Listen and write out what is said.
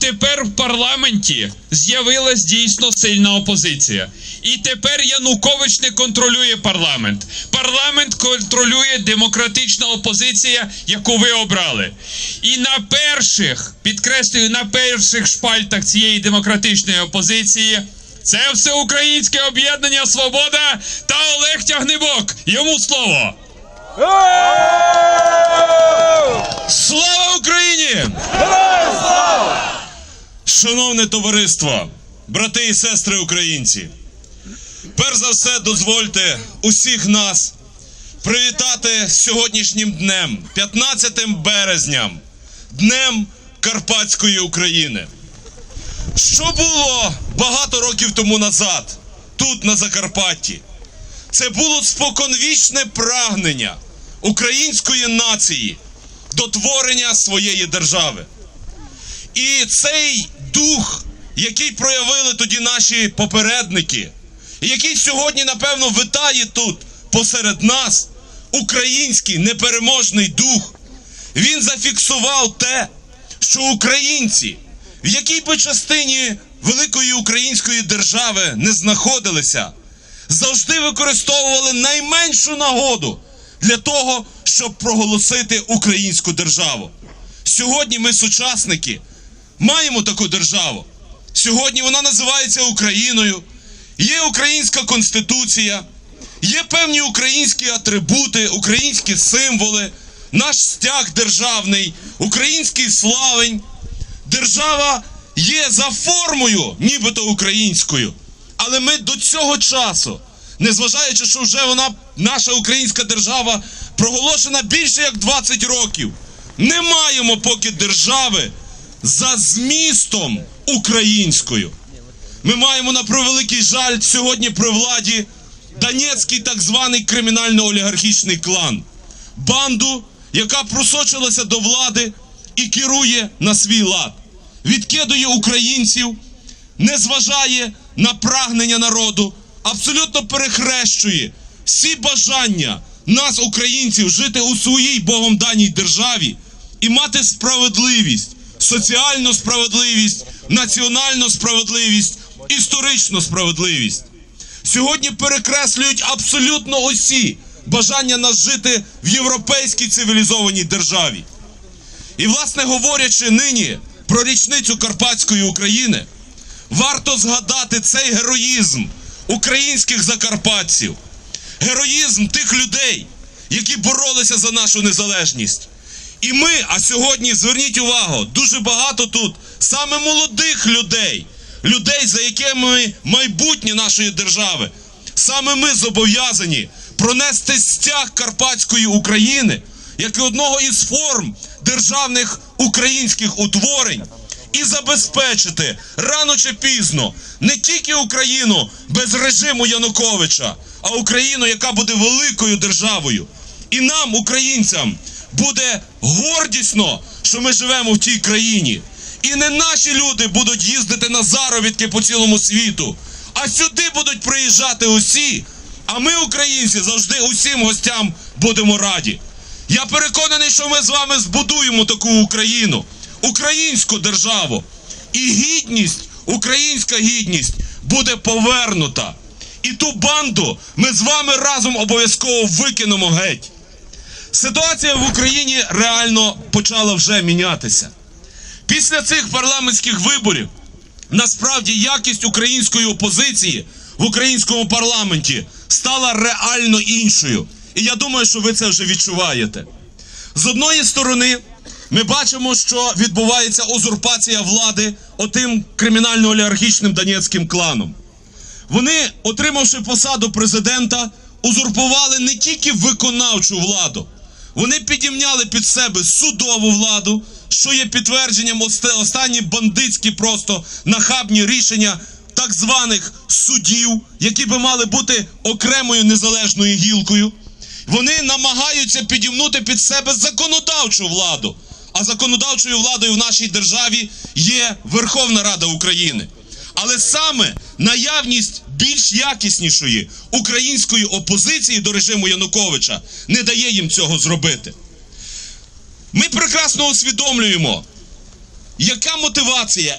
Тепер в парламенті з'явилась дійсно сильна опозиція. І тепер Янукович не контролює парламент. Парламент контролює демократична опозиція, яку ви обрали. І на перших, підкреслюю, на перших шпальтах цієї демократичної опозиції це всеукраїнське об'єднання Свобода та Олег Тягнебок. Йому слово. Слава Україні! Шановне товариство, брати і сестри українці, перш за все дозвольте усіх нас привітати сьогоднішнім днем, 15 березням, Днем Карпатської України. Що було багато років тому назад, тут на Закарпатті? Це було споконвічне прагнення української нації до творення своєї держави. І цей дух, який проявили тоді наші попередники, і який сьогодні, напевно, витає тут посеред нас, український непереможний дух, він зафіксував те, що українці, в якій би частині великої української держави не знаходилися, завжди використовували найменшу нагоду для того, щоб проголосити українську державу. Сьогодні ми, сучасники, маємо таку державу. Сьогодні вона називається Україною. Є українська конституція, є певні українські атрибути, українські символи, наш стяг державний, український славень. Держава є за формою, нібито українською. Але ми до цього часу, незважаючи, що вже вона, наша українська держава, проголошена більше як 20 років, не маємо поки держави за змістом українською. Ми маємо на превеликий жаль сьогодні при владі Донецький так званий кримінально-олігархічний клан, банду, яка просочилася до влади і керує на свій лад, відкидує українців, не зважає на прагнення народу, абсолютно перехрещує всі бажання нас, українців, жити у своїй Богом даній державі і мати справедливість, соціальну справедливість, національну справедливість, історичну справедливість. Сьогодні перекреслюють абсолютно усі бажання нас жити в європейській цивілізованій державі. І, власне, говорячи нині про річницю Карпатської України, варто згадати цей героїзм українських закарпатців, героїзм тих людей, які боролися за нашу незалежність. І ми, а сьогодні зверніть увагу, дуже багато тут саме молодих людей, людей, за якими майбутнє нашої держави. Саме ми зобов'язані пронести стяг Карпатської України як одного із форм державних українських утворень і забезпечити рано чи пізно не тільки Україну без режиму Януковича, а Україну, яка буде великою державою. І нам, українцям, буде гордісно, що ми живемо в тій країні. І не наші люди будуть їздити на заробітки по цілому світу, а сюди будуть приїжджати усі. А ми, українці, завжди усім гостям будемо раді. Я переконаний, що ми з вами збудуємо таку Україну, українську державу. І гідність, українська гідність буде повернута. І ту банду ми з вами разом обов'язково викинемо геть. Ситуація в Україні реально почала вже мінятися. Після цих парламентських виборів насправді якість української опозиції в українському парламенті стала реально іншою. І я думаю, що ви це вже відчуваєте. З одної сторони, ми бачимо, що відбувається узурпація влади отим кримінально-олігархічним донецьким кланом. Вони, отримавши посаду президента, узурпували не тільки виконавчу владу, вони підімняли під себе судову владу, що є підтвердженням останні бандитські просто нахабні рішення так званих судів, які би мали бути окремою незалежною гілкою. Вони намагаються підімнути під себе законодавчу владу. А законодавчою владою в нашій державі є Верховна Рада України. Але саме наявність більш якіснішої української опозиції до режиму Януковича не дає їм цього зробити. Ми прекрасно усвідомлюємо, Яка мотивація?